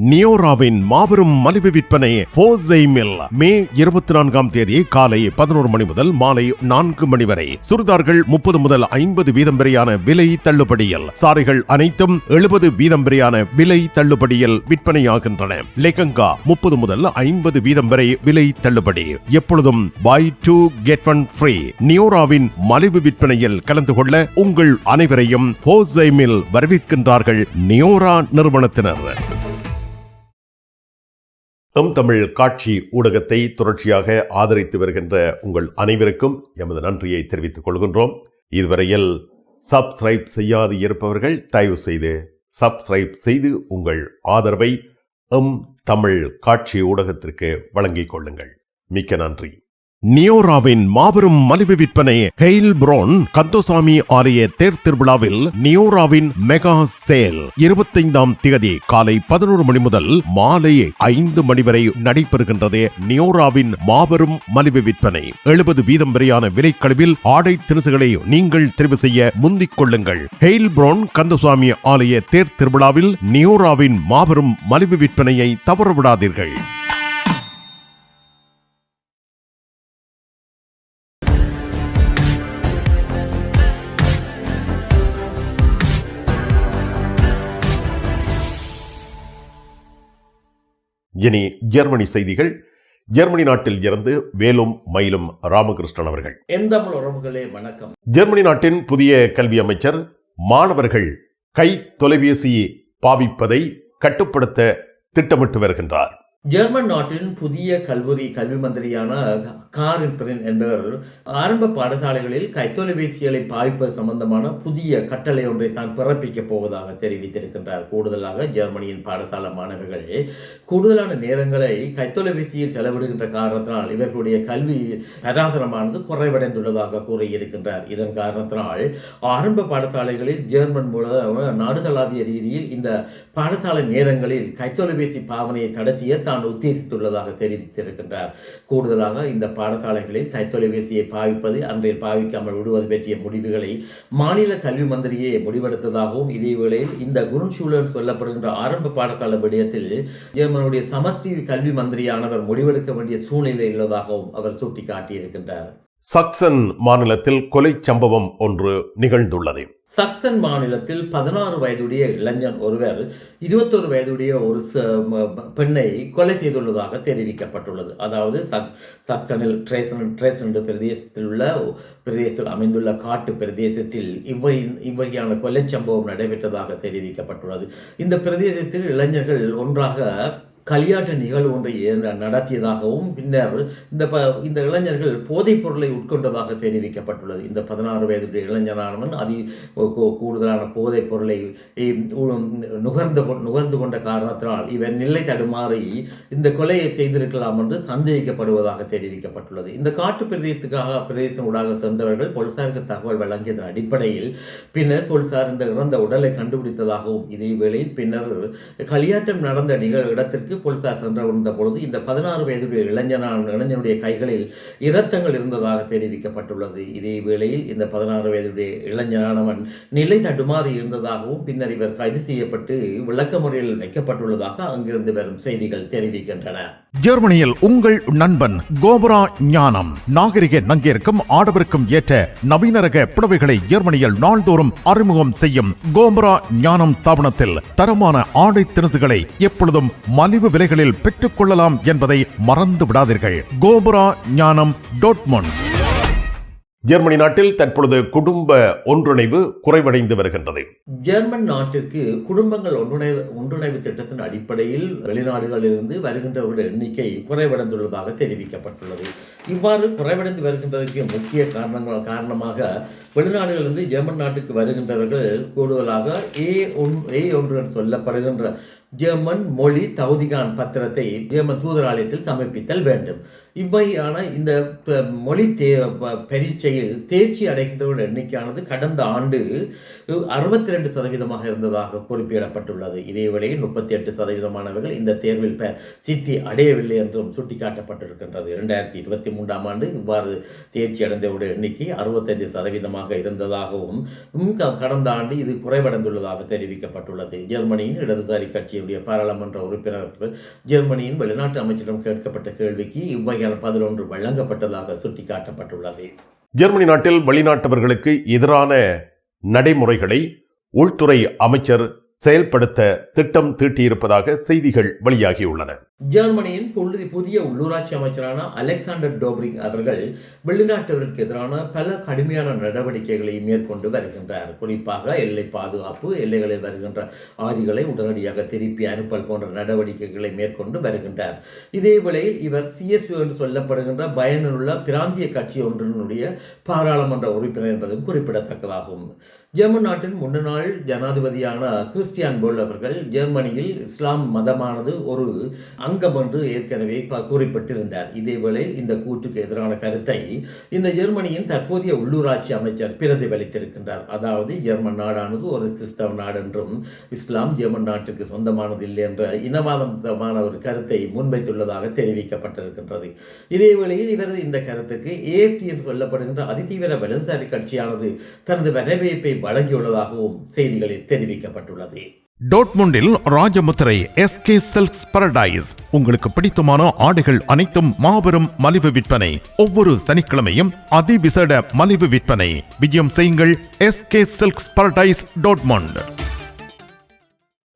நியோராவின் மாபெரும் மலிவு விற்பனை ஃபோர்செய்மில் மே இருபத்தி நான்காம் தேதி காலை பதினோரு மணி முதல் மாலை நான்கு மணி வரை. சுருதார்கள் முப்பது முதல் ஐம்பது வீதம் வரையான விலை தள்ளுபடியில். சாரிகள் அனைத்தும் எழுபது வீதம் வரையான விலை தள்ளுபடியில் விற்பனையாகின்றன. லெகங்கா முப்பது முதல் ஐம்பது வீதம் வரை விலை தள்ளுபடி. எப்பொழுதும் buy two get one free நியோராவின் மலிவு விற்பனையில் கலந்து கொள்ள உங்கள் அனைவரையும் ஃபோர்செய்மில் வரவேற்கின்றார்கள் நியோரா நிறுவனத்தினர். எம் தமிழ் காட்சி ஊடகத்தை தொடர்ச்சியாக ஆதரித்து வருகின்ற உங்கள் அனைவருக்கும் எமது நன்றியை தெரிவித்துக் கொள்கின்றோம். இதுவரையில் சப்ஸ்கிரைப் செய்யாது இருப்பவர்கள் தயவு செய்து சப்ஸ்கிரைப் செய்து உங்கள் ஆதரவை எம் தமிழ் காட்சி ஊடகத்திற்கு வழங்கிக் கொள்ளுங்கள். மிக்க நன்றி. நியோராவின் மாபெரும் மலிவு விற்பனை ஹெயில் புரோன் கந்தோசாமி ஆலய தேர் திருவிழாவில் நியோராவின் மெகா சேல் இருபத்தைந்தாம் தேதி காலை பதினோரு மணி முதல் மாலை ஐந்து மணி வரை நடைபெறுகின்றது நியோராவின் மாபெரும் மலிவு விற்பனை. எழுபது வீதம் வரையான விலைக்கழிவில் ஆடை திணுசுகளை நீங்கள் தெரிவு செய்ய முந்திக் கொள்ளுங்கள். ஹெயில் புரோன் கந்தசுவாமி ஆலய தேர் திருவிழாவில் நியோராவின் மாபெரும் மலிவு விற்பனையை தவறவிடாதீர்கள். இனி ஜெர்மனி செய்திகள். ஜெர்மனி நாட்டில் இருந்து வேலும் மயிலும் ராமகிருஷ்ணன் அவர்கள். என் தமிழ் உறவுகளே வணக்கம். ஜெர்மனி நாட்டின் புதிய கல்வி அமைச்சர் மாணவர்கள் கை தொலைபேசி பாவிப்பதை கட்டுப்படுத்த திட்டமிட்டு வருகின்றார். ஜெர்மன் நாட்டின் புதிய கல்லூரி கல்வி மந்திரியான காரின் பிரின் என்பவர் ஆரம்ப பாடசாலைகளில் கைத்தொலைபேசிகளை பாவிப்பது சம்பந்தமான புதிய கட்டளை ஒன்றை தான் பிறப்பிக்கப் போவதாக தெரிவித்திருக்கின்றார். கூடுதலாக ஜெர்மனியின் பாடசாலை மாணவர்கள் கூடுதலான நேரங்களை கைத்தொலைபேசியில் செலவிடுகின்ற காரணத்தினால் இவர்களுடைய கல்வி தராதரமானது குறைவடைந்துள்ளதாக கூறியிருக்கின்றார். இதன் காரணத்தினால் ஆரம்ப பாடசாலைகளில் ஜெர்மன் மூலம் நாடுதளாவிய ரீதியில் இந்த பாடசாலை நேரங்களில் கைத்தொலைபேசி பாவனையை தடை செய்ய தான் உத்தேசித்துள்ளதாக தெரிவித்திருக்கின்றார். கூடுதலாக இந்த பாடசாலைகளில் தொலைபேசியை பாவிப்பது அன்றைய பாவிக்காமல் விடுவது பற்றிய முடிவுகளை மாநில கல்வி மந்திரியே முடிவெடுத்ததாகவும் இதேவேளையில் இந்த குருன்சூழல் சொல்லப்படுகின்ற ஆரம்ப பாடசாலை விடயத்தில் ஜெர்மனுடைய சமஷ்டி கல்வி மந்திரியானவர் முடிவெடுக்க வேண்டிய சூழ்நிலை உள்ளதாகவும் அவர் சுட்டிக்காட்டியிருக்கின்றார். சக்சன் மாநிலத்தில் கொலை சம்பவம் ஒன்று நிகழ்ந்துள்ளது. சக்சன் மாநிலத்தில் பதினாறு வயதுடைய இளைஞன் ஒருவர் இருபத்தொரு வயதுடைய ஒரு ச- பெண்ணை கொலை செய்துள்ளதாக தெரிவிக்கப்பட்டுள்ளது. அதாவது சக் சக்சனில் ட்ரேசன் ட்ரேசன் பிரதேசத்தில் உள்ள பிரதேசத்தில் அமைந்துள்ள காட்டு பிரதேசத்தில் இவ்வகை இவ்வகையான கொலை சம்பவம் நடைபெற்றதாக தெரிவிக்கப்பட்டுள்ளது. இந்த பிரதேசத்தில் இளைஞர்கள் ஒன்றாக களியாட்ட நிகழ்வு ஒன்றை நடத்தியதாகவும் பின்னர் இந்த ப இந்த இளைஞர்கள் போதைப் பொருளை உட்கொண்டதாக தெரிவிக்கப்பட்டுள்ளது. இந்த பதினாறு வயதுடைய இளைஞரானவன் அதி கூடுதலான போதைப் பொருளை நுகர்ந்து கொ- நுகர்ந்து கொண்ட காரணத்தினால் இவன் நிலை தடுமாறி இந்த கொலையை செய்திருக்கலாம் என்று சந்தேகிக்கப்படுவதாக தெரிவிக்கப்பட்டுள்ளது. இந்த காட்டு பிரதேசத்துக்காக பிரதேசம் ஊடாக சென்றவர்கள் போலீசாருக்கு தகவல் வழங்கியதன் அடிப்படையில் பின்னர் போலீசார் இந்த இறந்த உடலை கண்டுபிடித்ததாகவும் இதே வேளையில் பின்னர் களியாட்டம் நடந்த நிகழ் இடத்திற்கு போலீசார் வந்த பொழுது இந்த பதினாறு வயதுடைய இளைஞனான இளைஞனுடைய கைகளில் இரத்தங்கள் இருந்ததாக தெரிவிக்கப்பட்டுள்ளது. இதே வேளையில் இந்த பதினாறு வயதுடைய இளைஞனானவன் நிலை தடுமாறி இருந்ததாகவும் பின்னர் இவர் கைது செய்யப்பட்டு விளக்க முறையில் வைக்கப்பட்டுள்ளதாக அங்கிருந்து வரும் செய்திகள் தெரிவிக்கின்றன. ஜெர்மனியில் உங்கள் நண்பன் கோபுரா ஞானம். நாகரிக நங்கிற்கும் ஆடவருக்கும் ஏற்ற நவீன ரக புடவைகளை ஜெர்மனியில் நாள்தோறும் அறிமுகம் செய்யும் கோபுரா ஞானம் ஸ்தாபனத்தில் தரமான ஆடை திணுசுகளை எப்பொழுதும் மலிவு விலைகளில் பெற்றுக் கொள்ளலாம் என்பதை மறந்து விடாதீர்கள். கோபுரா ஞானம் டோட்மொன் ஜெர்மனி நாட்டில் தற்பொழுது குடும்ப ஒன்றிணைவு குறைவடைந்து வருகின்றது. ஜெர்மன் நாட்டிற்கு குடும்பங்கள் ஒன்றிணைவு ஒன்றிணைவு திட்டத்தின் அடிப்படையில் வெளிநாடுகளிலிருந்து வருகின்றவர்களுடைய எண்ணிக்கை குறைவடைந்துள்ளதாக தெரிவிக்கப்பட்டுள்ளது. இவ்வாறு குறைவடைந்து வருகின்றதற்கு முக்கிய காரணங்கள் காரணமாக வெளிநாடுகளிலிருந்து ஜெர்மன் நாட்டுக்கு வருகின்றவர்கள் கூடுதலாக ஏ ஒன் ஏ ஒன்று என்று சொல்லப்படுகின்ற ஜெர்மன் மொழி தௌதிகான் பத்திரத்தை ஜெர்மன் தூதராலயத்தில் சமர்ப்பித்தல் வேண்டும். இவ்வகையான இந்த மொழி தே பரீட்சையில் தேர்ச்சி அடைகின்றவர்கள் எண்ணிக்கையானது கடந்த ஆண்டு அறுபத்தி ரெண்டு சதவீதமாக இருந்ததாக குறிப்பிடப்பட்டுள்ளது. இதேவேளையில் முப்பத்தி எட்டு சதவீதமானவர்கள் இந்த தேர்வில் ப- சித்தி அடையவில்லை என்றும் சுட்டிக்காட்டப்பட்டிருக்கின்றது. இரண்டாயிரத்தி இருபத்தி மூன்றாம் ஆண்டு இவ்வாறு தேர்ச்சி அடைந்தவருடைய எண்ணிக்கை அறுபத்தைந்து சதவீதமாக இருந்ததாகவும் கடந்த ஆண்டு இது குறைவடைந்துள்ளதாக தெரிவிக்கப்பட்டுள்ளது. ஜெர்மனியின் இடதுசாரி கட்சியுடைய பாராளுமன்ற உறுப்பினர் ஜெர்மனியின் வெளிநாட்டு அமைச்சரிடம் கேட்கப்பட்ட கேள்விக்கு இவ்வகையான பதிலொன்று வழங்கப்பட்டதாக சுட்டிக்காட்டப்பட்டுள்ளது. ஜெர்மனி நாட்டில் வெளிநாட்டவர்களுக்கு எதிரான நடைமுறைகளை உள்துறை அமைச்சர் செயல்படுத்த திட்டம் தீட்டியிருப்பதாக செய்திகள் வெளியாகியுள்ளன. ஜெர்மனியின் புதிய உள்ளூராட்சி அமைச்சரான அலெக்சாண்டர் டோப்ரிக் அவர்கள் வெளிநாட்டவருக்கு எதிரான பல கடுமையான நடவடிக்கைகளை மேற்கொண்டு வருகின்றார். குறிப்பாக எல்லை பாதுகாப்பு எல்லைகளில் வருகின்ற ஆதிகளை உடனடியாக திருப்பி அனுப்பல் போன்ற நடவடிக்கைகளை மேற்கொண்டு வருகின்றார். இதே வேளையில் இவர் சிஎஸ்யு என்று சொல்லப்படுகின்ற பயனுள்ள பிராந்திய கட்சி ஒன்றினுடைய பாராளுமன்ற உறுப்பினர் என்பதும் குறிப்பிடத்தக்கதாகும். ஜெர்மன் நாட்டின் முன்னாள் ஜனாதிபதியான கிறிஸ்டியான் போல் அவர்கள் ஜெர்மனியில் இஸ்லாம் மதமானது ஒரு அங்கம் என்று ஏற்கனவே ப- குறிப்பிட்டிருந்தார். இதேவேளை இந்த கூற்றுக்கு எதிரான கருத்தை இந்த ஜெர்மனியின் தற்போதைய உள்ளூராட்சி அமைச்சர் பிரதிபலித்திருக்கின்றார். அதாவது ஜெர்மன் நாடானது ஒரு கிறிஸ்தவ நாடு என்றும் இஸ்லாம் ஜெர்மன் நாட்டுக்கு சொந்தமானது இல்லை என்ற இனவாதமான ஒரு கருத்தை முன்வைத்துள்ளதாக தெரிவிக்கப்பட்டிருக்கின்றது. இதே வேளையில் இவரது இந்த கருத்துக்கு ஏஎப்டி என்று சொல்லப்படுகின்ற அதிதீவிர வலதுசாரி கட்சியானது தனது வரவேற்பை வழங்கியுள்ளதாகவும் செய்திகளில் தெரிவிக்கப்பட்டுள்ளது. டோட்முண்டில் ராஜமுத்திரை எஸ்கே சில்க்ஸ் பரடைஸ் உங்களுக்கு பிடித்தமான ஆடைகள் அனைத்தும் மாபெரும் மலிவு விற்பனை. ஒவ்வொரு சனிக்கிழமையும் அதிவிசேட மலிவு விற்பனை. விஜயம் செய்யுங்கள் SK silks paradise Dortmund.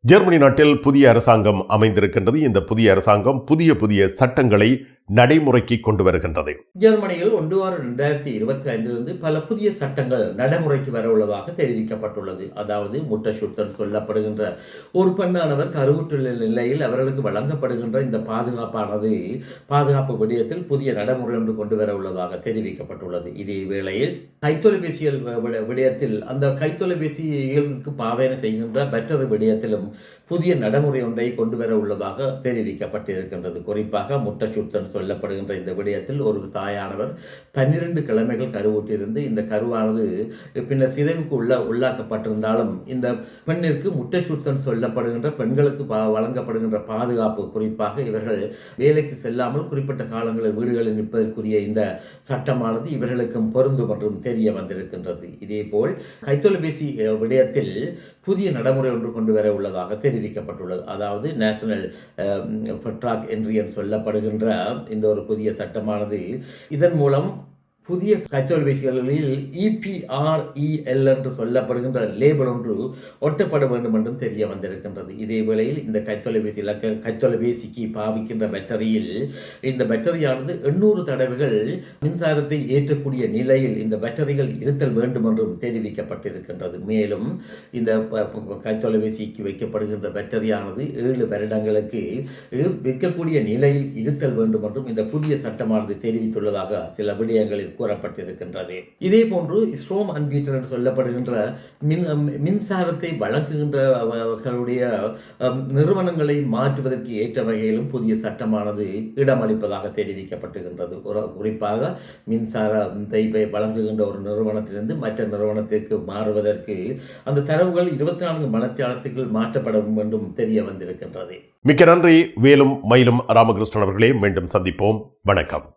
Germany நாட்டில் புதிய அரசாங்கம் அமைந்திருக்கின்றது. இந்த புதிய அரசாங்கம் புதிய புதிய சட்டங்களை நடைமுறைக்கு கொண்டு வருகின்றது. ஜெர்மனியில் ஒன்று ஆறு ரெண்டாயிரத்தி இருபத்தி ஐந்திலிருந்து பல புதிய சட்டங்கள் நடைமுறைக்கு வர உள்ளதாக தெரிவிக்கப்பட்டுள்ளது. அதாவது முட்டை சுத்தம் சொல்லப்படுகின்ற ஒரு பெண்ணானவர் கருவுற்றுள்ள நிலையில் அவர்களுக்கு வழங்கப்படுகின்ற இந்த பாதுகாப்பானது பாதுகாப்பு விடயத்தில் புதிய நடைமுறை ஒன்று கொண்டு வர உள்ளதாக தெரிவிக்கப்பட்டுள்ளது. இதே வேளையில் கைத்தொலைபேசியல் விட- விடயத்தில் அந்த கைத்தொலைபேசிகளுக்கு பாவனை செய்கின்ற மற்றொரு விடயத்திலும் புதிய நடைமுறை ஒன்றை கொண்டு வர உள்ளதாக தெரிவிக்கப்பட்டிருக்கின்றது. குறிப்பாக முட்டை சொல்லப்படுகின்ற இந்த விடயத்தில் ஒரு தாயானவர் பன்னிரண்டு கிழமைகள் கருவுற்றிருந்து இந்த கருவானது பின்னர் சிதைவுக்கு உள்ள உள்ளாக்கப்பட்டிருந்தாலும் இந்த பெண்ணிற்கு முட்டை சொல்லப்படுகின்ற பெண்களுக்கு வழங்கப்படுகின்ற பாதுகாப்பு குறிப்பாக இவர்கள் வேலைக்கு செல்லாமல் குறிப்பிட்ட காலங்களில் வீடுகளில் நிற்பதற்குரிய இந்த சட்டமானது இவர்களுக்கும் பொருந்தும் என்றும் தெரிய வந்திருக்கின்றது. இதேபோல் கைத்தொலைபேசி விடயத்தில் புதிய நடைமுறை ஒன்று கொண்டு வர உள்ளதாக விதிக்கப்பட்டுள்ளது. அதாவது நேஷனல் ஃபெட்ராக் என்று சொல்லப்படுகின்ற இந்த ஒரு புதிய சட்டமானது இதன் மூலம் புதிய கைத்தொலைபேசிகளில் இபிஆர்இஎல் என்று சொல்லப்படுகின்ற லேபிள் ஒன்று ஒட்டப்பட வேண்டும் என்றும் தெரிய வந்திருக்கின்றது. இதே வேளையில் இந்த கைத்தொலைபேசி இலக்க கைத்தொலைபேசிக்கு பாவிக்கின்ற பேட்டரியில் இந்த பேட்டரியானது எண்ணூறு தடவைகள் மின்சாரத்தை ஏற்றக்கூடிய நிலையில் இந்த பேட்டரிகள் இருத்தல் வேண்டும் என்றும் தெரிவிக்கப்பட்டிருக்கின்றது. மேலும் இந்த ப- கைத்தொலைபேசிக்கு வைக்கப்படுகின்ற பேட்டரியானது ஏழு வருடங்களுக்கு விற்கக்கூடிய நிலையில் இருத்தல் வேண்டும் என்றும் இந்த புதிய சட்டமானது தெரிவித்துள்ளதாக சில விடயங்களில் கூறப்பட்டிருக்கின்றது. இதே போன்று ஸ்ட்ரோம் அன்பீட்டர் என்று சொல்லப்படுகின்ற மின் மின்சாரத்தை வழங்குகின்ற அவர்களுடைய அம், நிறுவனங்களை மாற்றுவதற்கு ஏற்ற வகையிலும் புதிய சட்டமானது இடமளிப்பதாக தெரிவிக்கப்பட்டிருக்கின்றது. ஒரு- குறிப்பாக மின்சாரத்தை வழங்குகின்ற ஒரு நிறுவனத்திலிருந்து மற்ற நிறுவனத்திற்கு மாறுவதற்கு அந்த தரவுகள் இருபத்தி நான்கு மணத்தியாலத்துக்குள் மாற்றப்படும் என்றும் தெரிய வந்திருக்கின்றது. மிக்க நன்றி. வேலும் மயிலும் ராமகிருஷ்ணன் அவர்களே மீண்டும் சந்திப்போம். வணக்கம்.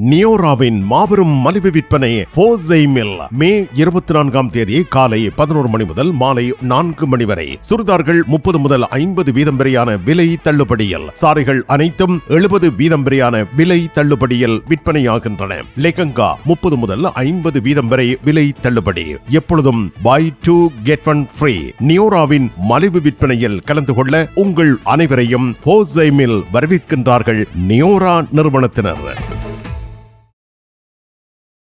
நியோராவின் மாபெரும் மலிவு விற்பனை ஃபோசைமில் மே இருபத்தி நான்காம் தேதி காலை பதினோரு மணி முதல் மாலை நான்கு மணி வரை. சுருதார்கள் முப்பது முதல் ஐம்பது வீதம் வரையான விலை தள்ளுபடியில். சாரிகள் அனைத்தும் எழுபது வீதம் வரையான விலை தள்ளுபடியில் விற்பனையாகின்றன. லெகங்கா முப்பது முதல் ஐம்பது வீதம் வரை விலை தள்ளுபடி. எப்பொழுதும் buy two get one free நியோராவின் மலிவு விற்பனையில் கலந்து கொள்ள உங்கள் அனைவரையும் ஃபோசைமில் வரவேற்கின்றார்கள் நியோரா நிறுவனத்தினர்.